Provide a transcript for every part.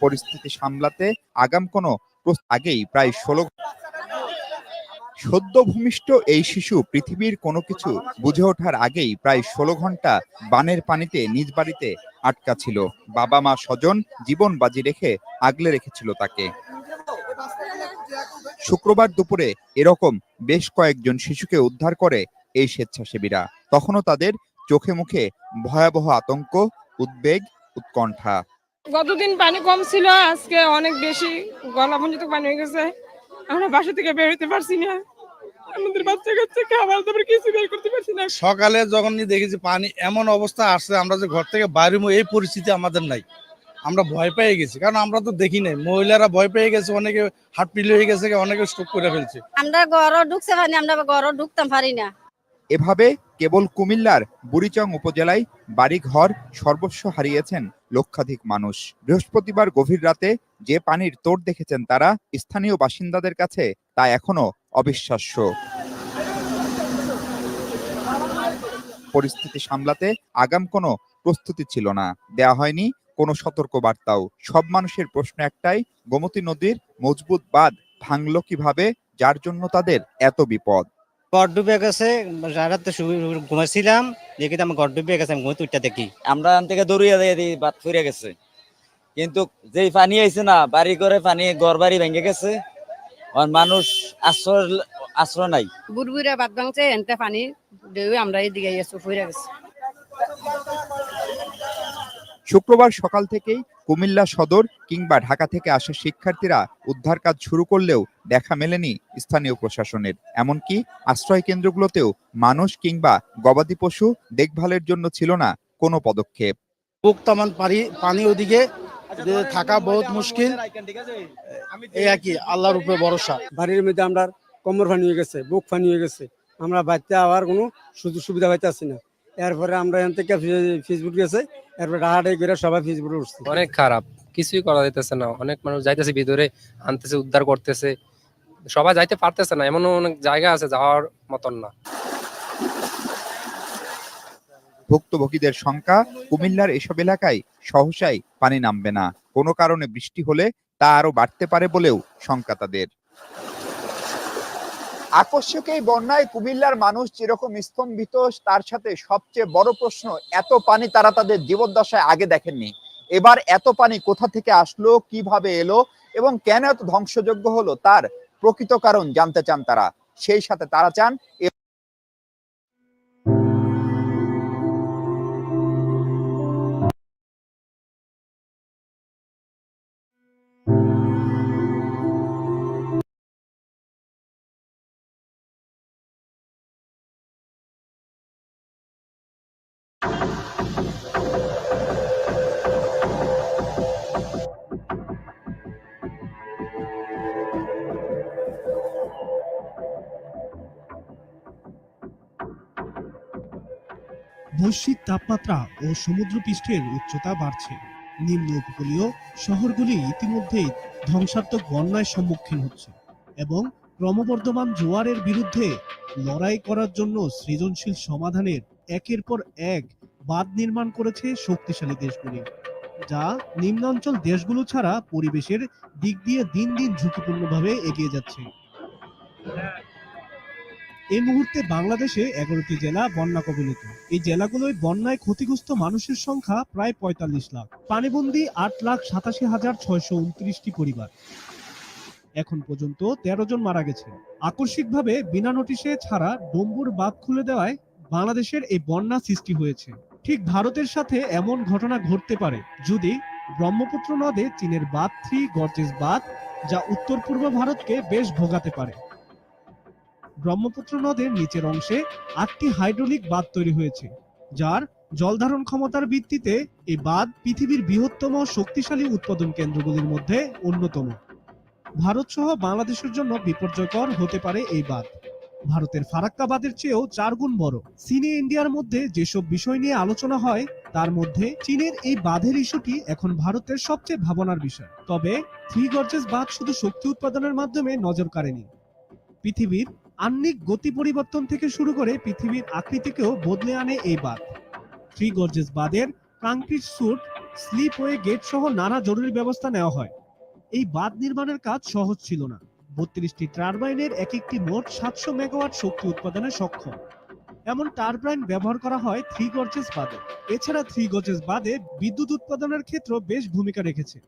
পরিস্থিতি সামলাতে আগাম কোনো আগেই প্রায় ষোলো সদ্য ভূমিষ্ঠ এই শিশু পৃথিবীর কোনো কিছু বুঝে ওঠার আগেই প্রায় ষোলো ঘণ্টা বানের পানিতে নিজ বাড়িতে আটকা ছিল। বাবা, মা, স্বজন জীবন বাজি রেখে আগলে রেখেছিল তাকে। শুক্রবার দুপুরে এরকম বেশ কয়েকজন শিশুকে উদ্ধার করে এই স্বেচ্ছাসেবীরা। তখনও তাদের চোখে মুখে ভয়াবহ আতঙ্ক, উদ্বেগ, উৎকণ্ঠা। গতদিন পানি কম ছিল আজকে অনেক বেশি গলা পর্যন্ত পানি হয়ে গেছে। আমরা বাসা থেকে বের হতে পারছি না। আমাদের বাচ্চা কাচ্চা খাবার দাবার কিছু বের করতে পারছি না। সকালে যখন দেখেছি পানি এমন অবস্থা আসছে আমরা যে ঘর থেকে বাইরে এই পরিস্থিতি আমাদের নাই। আমরা ভয় পেয়ে গেছি কারণ আমরা তো দেখি নাই। মহিলারা ভয় পেয়ে গেছে অনেকে হাট পিল হয়ে গেছে অনেকে স্ট্রোক করে ফেলছে। আমরা ঘরও ঢুকছে পারি না, আমরা ঘরও ঢুকতাম পারি না। এভাবে কেবল কুমিল্লার বুড়িচং উপজেলায় বাড়িঘর সর্বস্ব হারিয়েছেন লক্ষাধিক মানুষ। বৃহস্পতিবার গভীর রাতে যে পানির তোড় দেখেছেন তারা, স্থানীয় বাসিন্দাদের কাছে তা এখনও অবিশ্বাস্য। পরিস্থিতি সামলাতে আগাম কোনো প্রস্তুতি ছিল না। দেয়া হয়নি কোনো সতর্ক বার্তাও সব মানুষের প্রশ্ন একটাই, গোমতী নদীর মজবুত বাঁধ ভাঙলো কীভাবে, যার জন্য তাদের এত বিপদ? ঘর ডুবে গেছে রাতে ঘুমাইছিলাম দেখি তো আমার ঘর ডুবে গেছে আমি ঘুমে তুইটা দেখি। আমরা এখান থেকে দৌড়িয়ে দিয়ে দিই বাদ ফুরে গেছে। কিন্তু যেই পানি আইছে না বাড়ি করে পানি ঘর বাড়ি ভেঙে গেছে। আর মানুষ আশ্রয় আশ্রয় নাই। বুড়বুড়ে বাদ ভাঙছে এনতে পানি ঢেউ আমরা এদিকে এসে ফুরে গেছে। শুক্রবার সকাল থেকেই কুমিল্লা সদর কিংবা ঢাকা থেকে আসা শিক্ষার্থীরা উদ্ধার কাজ শুরু করলেও দেখা মেলেনি স্থানীয় প্রশাসনের। এমনকি আশ্রয় কেন্দ্রগুলোতেও মানুষ কিংবা গবাদি পশু দেখভালের জন্য ছিল না কোনো পদক্ষেপ। বুক তামান পানি পানি ওদিকে থাকা বহুত মুশকিল এই আর কি আল্লাহর উপরে ভরসা। বাড়ির মধ্যে আমরা কোমর ফানি হয়ে গেছে, বুক ফানি হয়ে গেছে। আমরা বাড়িতে আবার কোনো সুযোগ সুবিধা পাইতেছি না। এরপরে আমরা এখান থেকে ফেসবুক গেছে এরপরে ডাহাডাই করে সবাই ফেসবুকে উঠছি। অনেক খারাপ কিছুই করা যাইতেছে না। অনেক মানুষ যাইতেছে ভিতরে আনতেছে উদ্ধার করতেছে। সবাই যাইতে পারতেছে না এমন অনেক জায়গা আছে যাওয়ার মতন না। ভুক্তভোগীদের সংখ্যা কুমিল্লার এসব এলাকায় সহসাই পানি নামবে না। কোনো কারণে বৃষ্টি হলে তা আরও বাড়তে পারে বলেও শঙ্কা তাদের। আকস্মিক এই বন্যায় কুমিল্লার মানুষ যেরকম স্তম্ভিত, তার সাথে সবচেয়ে বড় প্রশ্ন, এত পানি তারা তাদের জীবদ্দশায় আগে দেখেননি। এবার এত পানি কোথা থেকে আসলো, কীভাবে এলো এবং কেন এত ধ্বংসযোগ্য হলো, তার প্রকৃত কারণ জানতে চান তারা। সেই সাথে তারা চান বৈশ্বিক তাপমাত্রা ও সমুদ্রপৃষ্ঠের উচ্চতা বাড়ছে। নিম্ন উপকূলীয় শহরগুলি ইতিমধ্যেই ধ্বংসাত্মক বন্যায় সম্মুখীন হচ্ছে এবং ক্রমবর্ধমান জোয়ারের বিরুদ্ধে লড়াই করার জন্য সৃজনশীল সমাধানের একের পর এক বাঁধ নির্মাণ করেছে শক্তিশালী দেশগুলি, যা নিম্নাঞ্চল দেশগুলো ছাড়া পরিবেশের দিক দিয়ে দিন দিন ঝুঁকিপূর্ণভাবে এগিয়ে যাচ্ছে। এই মুহূর্তে বাংলাদেশে এগারোটি জেলা বন্যা কবলিত। এই জেলাগুলোয় বন্যায় ক্ষতিগ্রস্ত মানুষের সংখ্যা প্রায় পঁয়তাল্লিশ লাখ। পানিবন্দী আট লাখ সাতাশি হাজার ছয়শো উনত্রিশটি পরিবার। এখন পর্যন্ত তেরো জন মারা গেছে। আকস্মিকভাবে বিনা নোটিশে ছাড়া ডম্বুর বাঁধ খুলে দেওয়ায় বাংলাদেশের এই বন্যা সৃষ্টি হয়েছে। ঠিক ভারতের সাথে এমন ঘটনা ঘটতে পারে যদি ব্রহ্মপুত্র নদে চীনের বাঁধ থ্রি গর্জেস বাঁধ, যা উত্তর পূর্ব ভারতকে বেশ ভোগাতে পারে। ব্রহ্মপুত্র নদের নিচের অংশে আটটি হাইড্রোলিক বাঁধ তৈরি হয়েছে, যার জলধারণ ক্ষমতার ভিত্তিতে এই বাঁধ পৃথিবীর বৃহত্তম শক্তিশালী উৎপাদন কেন্দ্রগুলির মধ্যে অন্যতম। ভারত সহ বাংলাদেশের জন্য বিপর্যয়কর হতে পারে এই বাঁধ। ভারতের ফারাক্কা বাঁধের চেয়েও চার গুণ বড়। চীনে ইন্ডিয়ার মধ্যে যেসব বিষয় নিয়ে আলোচনা হয়, তার মধ্যে চীনের এই বাঁধের ইস্যুটি এখন ভারতের সবচেয়ে ভাবনার বিষয়। তবে, থ্রি গর্জেস বাঁধ শুধু শক্তি উৎপাদনের মাধ্যমে নজর কাড়েনি। পৃথিবীর আহ্নিক গতি পরিবর্তন থেকে শুরু করে পৃথিবীর আকৃতিকেও বদলে আনে এই বাঁধ। থ্রি গর্জেস বাঁধের কংক্রিট স্যুট স্লিপওয়ে গেট সহ নানা জরুরি ব্যবস্থা নেওয়া হয়। এই বাঁধ নির্মাণের কাজ সহজ ছিল না। বত্রিশটি টারবাইনের এক একটি মোট সাতশো মেগাওয়াট শক্তি উৎপাদনে সক্ষম। এমন টারবাইন ব্যবহার করা হয় থ্রি গর্জেস বাদে এছাড়া থ্রি গর্জেস বাদে বিদ্যুৎ উৎপাদনের ক্ষেত্র বেশ ভূমিকা রেখেছে।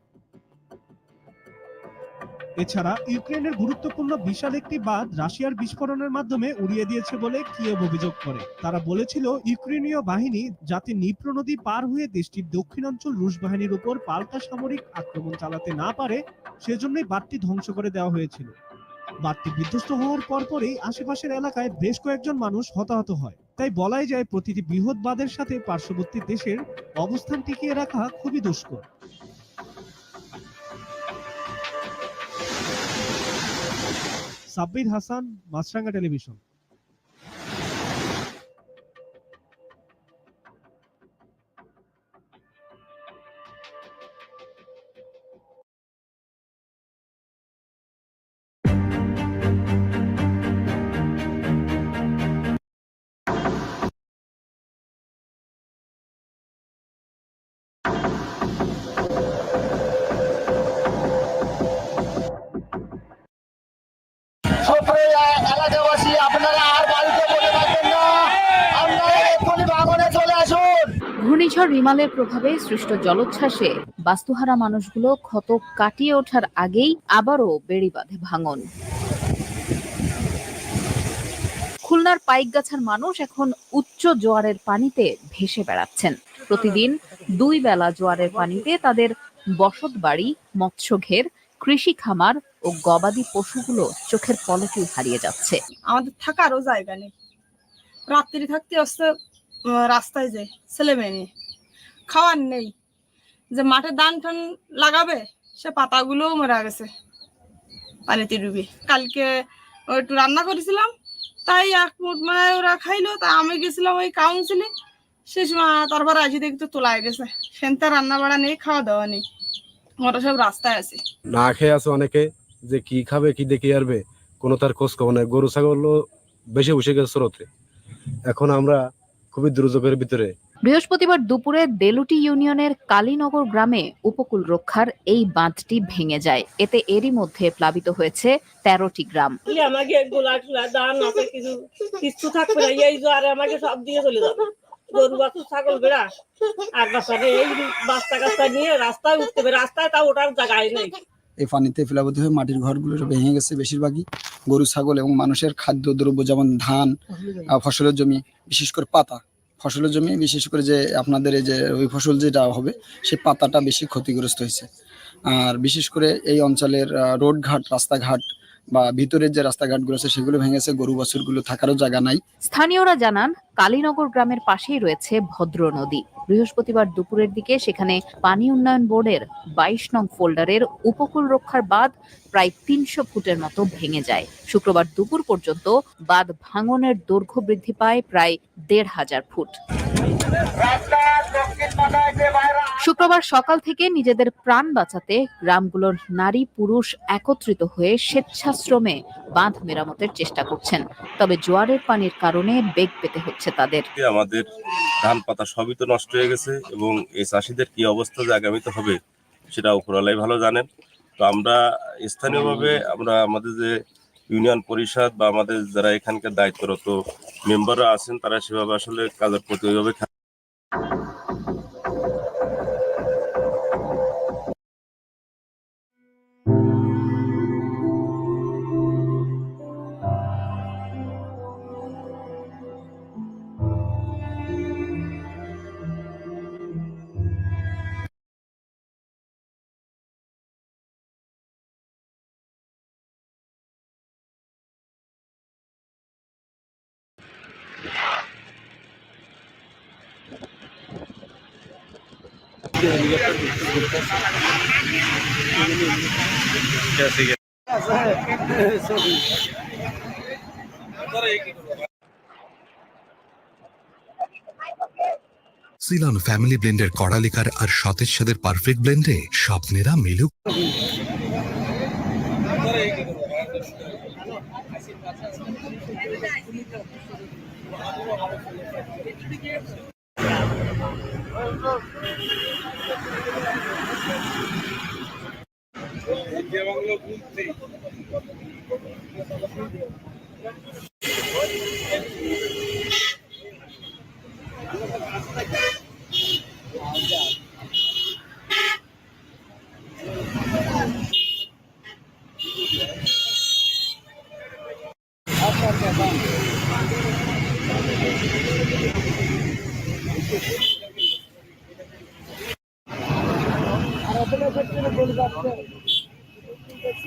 এছাড়া ইউক্রেনের গুরুত্বপূর্ণ বিশাল একটি বাঁধ রাশিয়ার বিস্ফোরণের মাধ্যমে উড়িয়ে দিয়েছে বলে কিয়েভ অভিযোগ করে। তারা বলেছিল, ইউক্রেনীয় বাহিনী যাতে নিপ্র নদী পার হয়ে দেশটির দক্ষিণাঞ্চল রুশ বাহিনীর উপর পাল্টা সামরিক আক্রমণ চালাতে না পারে, সেজন্যই বাঁধটি ধ্বংস করে দেওয়া হয়েছিল। বাঁধটি বিধ্বস্ত হওয়ার পরপরই আশেপাশের এলাকায় বেশ কয়েকজন মানুষ হতাহত হয়। তাই বলাই যায়, প্রতিটি বৃহৎ বাঁধের সাথে পার্শ্ববর্তী দেশের অবস্থান টিকিয়ে রাখা খুবই দুষ্কর। সাব্বির হাসান মাছরাঙ্গা টেলিভিশন। ঘূর্ণিঝড় রিমালের প্রভাবে সৃষ্ট জলোচ্ছ্বাসে বাস্তুহারা মানুষগুলো ক্ষত কাটিয়ে ওঠার আগেই আবারও বেড়ি বাঁধে ভাঙন। খুলনার পাইকগাছার মানুষ এখন উচ্চ জোয়ারের পানিতে ভেসে বেড়াচ্ছেন। প্রতিদিন দুই বেলা জোয়ারের পানিতে তাদের বসত বাড়ি মৎস্যঘের কৃষি খামার ও গবাদি পশুগুলো চোখের পলকেই হারিয়ে যাচ্ছে। আমাদের থাকারও জায়গা নেই। রাত্রি থাকতে উম, রাস্তায় যে ছেলে মেয়ে নিয়ে। খাওয়ার নেই। যে মাঠে ধান টান লাগাবে, সে পাতাগুলোও মরে গেছে পানিতে ডুবে। কালকে একটু রান্না করেছিলাম, তাই এক মুঠ মানে ওরা খাইলো, তা আমি গেছিলাম ওই কাউন্সিলে সে তারপর আসি দেখি তো তোলা গেছে। সেনতে রান্না বাড়া নেই, খাওয়া দাওয়া নেই। ওরা সব রাস্তায় আছে। না খেয়ে আছে অনেকে, যে কি খাবে, কি দেখে আরবে কোনো তার খোঁজ খবর নাই। গরু ছাগলও বেশি বসে গেছে স্রোতে। এখন আমরা খুবই দুর্যোগের ভিতরে। বৃহস্পতিবার দুপুরে দেলুটি ইউনিয়নের কালীনগর গ্রামে উপকূল রক্ষার এই বাঁধটি ভেঙে যায়। এতে এরই মধ্যে প্লাবিত হয়েছে তেরোটি গ্রাম। আমাকে গোলা টোলা দান আছে কিছু কিছু থাকবে না। এই জোয়ারে আমাকে সব দিয়ে চলে যাবে। গরু বাছুর ছাগল বেড়া আর বাচ্চারা এই বাচ্চা কাচ্চা নিয়ে রাস্তায় উঠতে হবে। রাস্তায় তা ওঠার জায়গায় নেই। এই পানিতে প্লাবিত হয়ে মাটির ঘরগুলো ভেঙে গেছে বেশিরভাগই। গরু ছাগল এবং মানুষের খাদ্য দ্রব্য যেমন ধান আহ, ফসলের জমি বিশেষ করে পাতা। ফসলের জমি, বিশেষ করে যে আপনাদের এই যে ওই ফসল যেটা হবে, সে পাতাটা বেশি ক্ষতিগ্রস্ত হয়েছে। আর বিশেষ করে এই অঞ্চলের রোডঘাট, রাস্তাঘাট বা ভিতরের যে রাস্তাঘাটগুলো আছে, সেগুলো ভেঙেছে, গরু বছরগুলো থাকারও জায়গা নাই। স্থানীয়রা জানান, কালীনগর গ্রামের পাশেই রয়েছে ভদ্র নদী। বৃহস্পতিবার দুপুরের দিকে সেখানে পানি উন্নয়ন বোর্ডের বাইশ নং ফোল্ডারের উপকূল রক্ষার বাঁধ প্রায় তিনশো ফুটের মতো ভেঙে যায়। শুক্রবার দুপুর পর্যন্ত বাঁধ ভাঙনের দৈর্ঘ্য বৃদ্ধি পায় প্রায় দেড় হাজার ফুট। শুক্রবার সকাল থেকে নিজেদের প্রাণ বাঁচাতে গ্রামগুলোর নারী পুরুষ একত্রিত হয়ে স্বেচ্ছাশ্রমে বাঁধ মেরামতের চেষ্টা করছেন। তবে জোয়ারের পানির কারণে বেগ পেতে হচ্ছে তাদের। আমাদের ধান পাতা সবই তো নষ্ট হয়ে গেছে এবং এই চাষিদের কি অবস্থা যে আগামীতে হবে সেটা উপরওয়ালাই ভালো জানেন। তো আমরা স্থানীয়ভাবে আমরা আমাদের যে ইউনিয়ন পরিষদ বা আমাদের যারা এখানকার দায়িত্বরত মেম্বাররা আছেন, তারা সেভাবে আসলে কাজের প্রতি ওইভাবে সিলন ফ্যামিলি ব্লেন্ডের কড়ালিকার আর সতেজ সাদের পারফেক্ট ব্লেন্ডে স্বপ্নেরা মিলুক। দেওয়াগুলো গুনছি Gracias.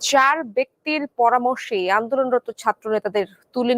চার ব্যক্তির পরামর্শে আন্দোলনরত ছাত্র নেতাদের তুলে